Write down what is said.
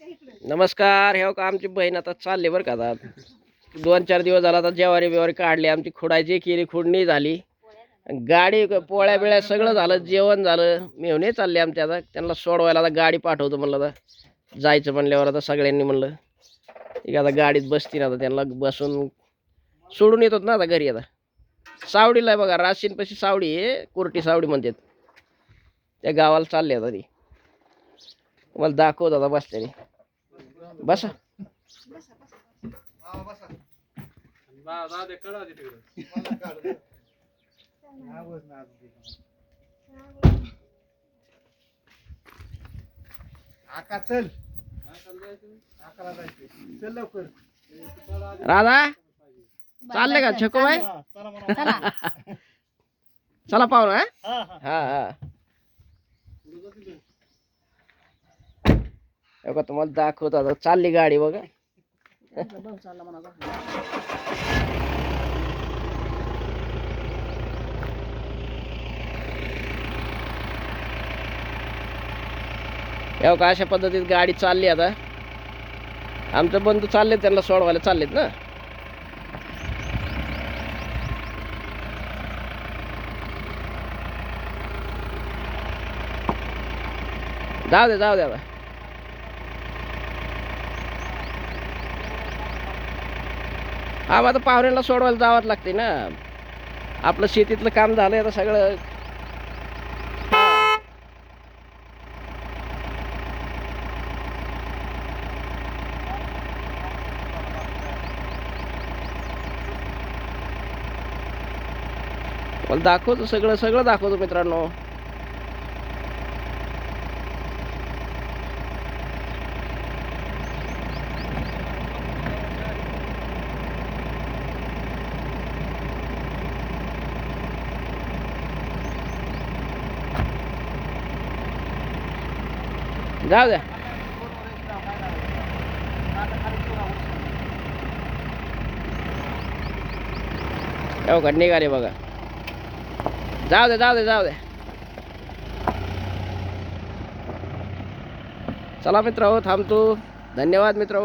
नमस्कार हे हो का आमची बहीण आता चालले बरं का आता. दोन चार दिवस झाला आता जेवारी बिवारी काढली आमची खुडायची केली खुडणी झाली. गाडी पोळ्या बिळ्या सगळं झालं जेवण झालं. मेहणे चालले आमच्या आता. त्यांना सोडवायला आता गाडी पाठवतो म्हणलं आता. जायचं म्हणल्यावर आता सगळ्यांनी म्हणलं. ठीक आता गाडीत बसतील आता त्यांना बसून. सोडून येतो ना आता घरी आता. सावडीला बघा राशीनपाशी सावडी आहे कोरटी सावडी म्हणतात. त्या गावाला चालले आता ती. मला दाखवत आता बसल्याने. बसा आका चल आकाला जायचंय. चल लवकर राधा चालले का छको बाय चला म्हणा. चला पाहू ना हा, हा. हा तुम्हाला दाखवत आता. चालली गाडी बघा. हे का अशा पद्धतीत गाडी चालली आता. आमचे बंधू चालले त्यांना सोडवायला चाललेत ना. जाऊ दे जाऊ दे आता हा आता पाहुण्याला सोडवायला जावंच लागते ना. आपलं शेतीतलं काम झालंय आता सगळं. मला दाखवतो सगळं सगळं दाखवतो मित्रांनो. जाऊ द्या. हो का निघाले बघा. जाऊ दे जाऊ दे जाऊ दे चला मित्र थांबतो. धन्यवाद मित्र